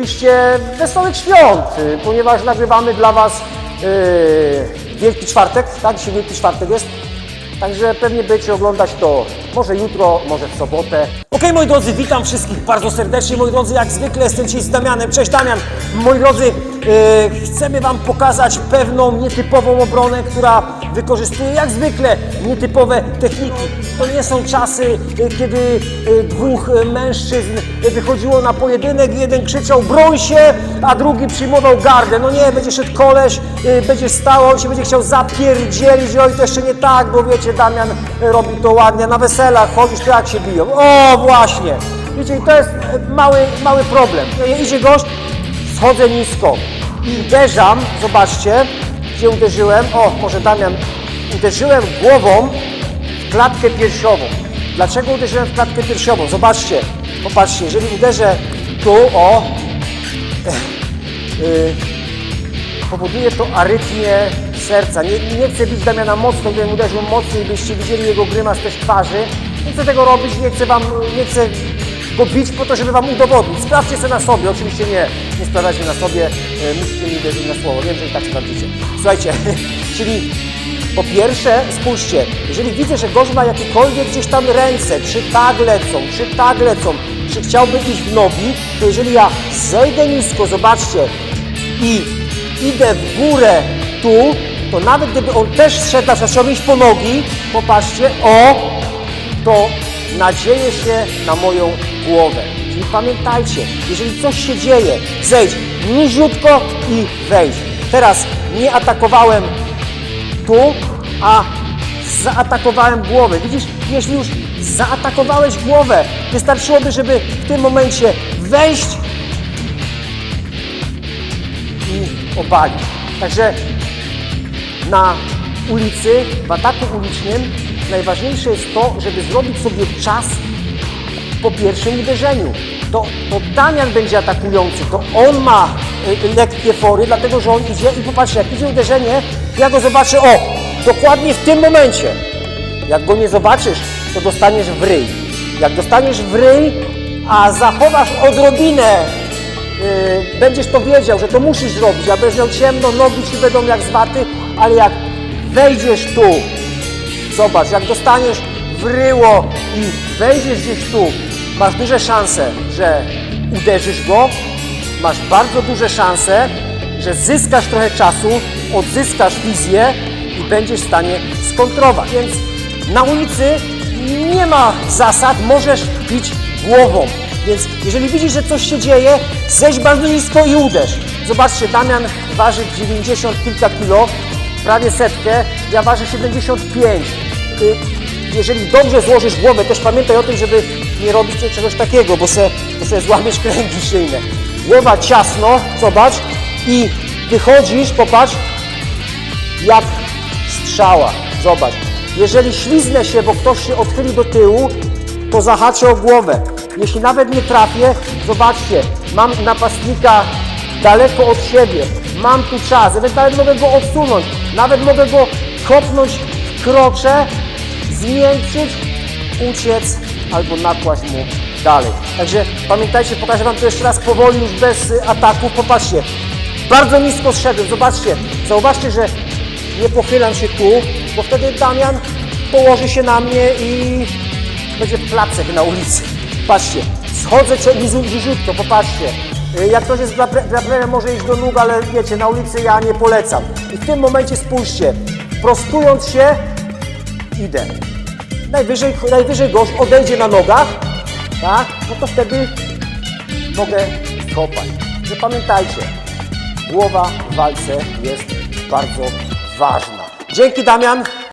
oczywiście wesołych świąt, ponieważ nagrywamy dla Was y, Wielki Czwartek, tak? Dzisiaj Wielki Czwartek jest. Także pewnie będziecie oglądać to może jutro, może w sobotę. Okej, moi drodzy, witam wszystkich bardzo serdecznie. Moi drodzy, jak zwykle jestem dzisiaj z Damianem. Cześć Damian. Moi drodzy, e, chcemy Wam pokazać pewną nietypową obronę, która wykorzystuje jak zwykle nietypowe techniki. To nie są czasy, e, kiedy e, dwóch e, mężczyzn wychodziło na pojedynek, jeden krzyczał broń się, a drugi przyjmował gardę. No nie, będzie szedł koleś, będzie stał, on się będzie chciał zapierdzielić, oj to jeszcze nie tak, bo wiecie, Damian robi to ładnie, na weselach chodzisz, to jak się biją. O, właśnie! Wiecie, i to jest mały, mały problem. Idzie gość, schodzę nisko i uderzam, zobaczcie, gdzie uderzyłem. O, może Damian, uderzyłem głową w klatkę piersiową. Dlaczego uderzyłem w klatkę piersiową? Zobaczcie, popatrzcie, jeżeli uderzę tu, o, yy, powoduje to arytmię serca. Nie, nie chcę bić Damiana mocno, gdybym uderzył mocniej, byście widzieli jego grymas też twarzy. Nie chcę tego robić, nie chcę wam, nie chcę go bić po to, żeby wam udowodnić. Sprawdźcie sobie na sobie, oczywiście nie, nie sprawdzacie na sobie, e, musicie mi wierzyć na słowo, wiem, że i tak sprawdzicie. Słuchajcie, czyli po pierwsze, spójrzcie, jeżeli widzę, że gość ma jakiekolwiek gdzieś tam ręce, czy tak lecą, czy tak lecą, czy chciałby iść w nogi, to jeżeli ja zejdę nisko, zobaczcie, i idę w górę tu, to nawet gdyby on też szedł, na przykład chciałby iść po nogi, popatrzcie, o, to nadzieje się na moją głowę. Czyli pamiętajcie, jeżeli coś się dzieje, zejdź niziutko i wejdź. Teraz nie atakowałem tu, a zaatakowałem głowę. Widzisz, jeśli już zaatakowałeś głowę, wystarczyłoby, żeby w tym momencie wejść i obalić. Także na ulicy, w ataku ulicznym najważniejsze jest to, żeby zrobić sobie czas po pierwszym uderzeniu. To, to Damian będzie atakujący, to on ma y, lekkie fory, dlatego że on idzie i popatrzcie, jak idzie uderzenie, ja go zobaczę, o, dokładnie w tym momencie. Jak go nie zobaczysz, to dostaniesz w ryj. Jak dostaniesz w ryj, a zachowasz odrobinę Yy, będziesz to wiedział, że to musisz zrobić, a będziesz miał ciemno, nogi ci będą jak z waty, ale jak wejdziesz tu, zobacz, jak dostaniesz w ryło i wejdziesz gdzieś tu, masz duże szanse, że uderzysz go, masz bardzo duże szanse, że zyskasz trochę czasu, odzyskasz wizję i będziesz w stanie skontrować. Więc na ulicy nie ma zasad, możesz bić głową. Więc jeżeli widzisz, że coś się dzieje, zejdź bardzo nisko i uderz. Zobaczcie, Damian waży 90 kilka kilo, prawie setkę, ja ważę 75. Y, Jeżeli dobrze złożysz głowę, też pamiętaj o tym, żeby nie robić czegoś takiego, bo se, bo se złamiesz kręgi szyjne. Głowa ciasno, zobacz, i wychodzisz, popatrz, jak strzała. Zobacz. Jeżeli śliznę się, bo ktoś się odchyli do tyłu, to zahaczę o głowę. Jeśli nawet nie trafię, zobaczcie, mam napastnika daleko od siebie, mam tu czas, ewentualnie mogę go odsunąć, nawet mogę go kopnąć w krocze, zmiękczyć, uciec albo nakłaść mu dalej. Także pamiętajcie, pokażę Wam to jeszcze raz powoli, już bez y, ataków. Popatrzcie, bardzo nisko zszedłem, zobaczcie, zauważcie, że nie pochylam się tu, bo wtedy Damian położy się na mnie i będzie placek na ulicy. Patrzcie, schodzę niziutko, popatrzcie. Y, Jak ktoś jest grapplerem, może iść do nóg, ale wiecie, na ulicy ja nie polecam. I w tym momencie spójrzcie, prostując się, idę. Najwyżej, najwyżej gość odejdzie na nogach, tak? No to wtedy mogę kopać. Że pamiętajcie, głowa w walce jest bardzo ważna. Dzięki Damian.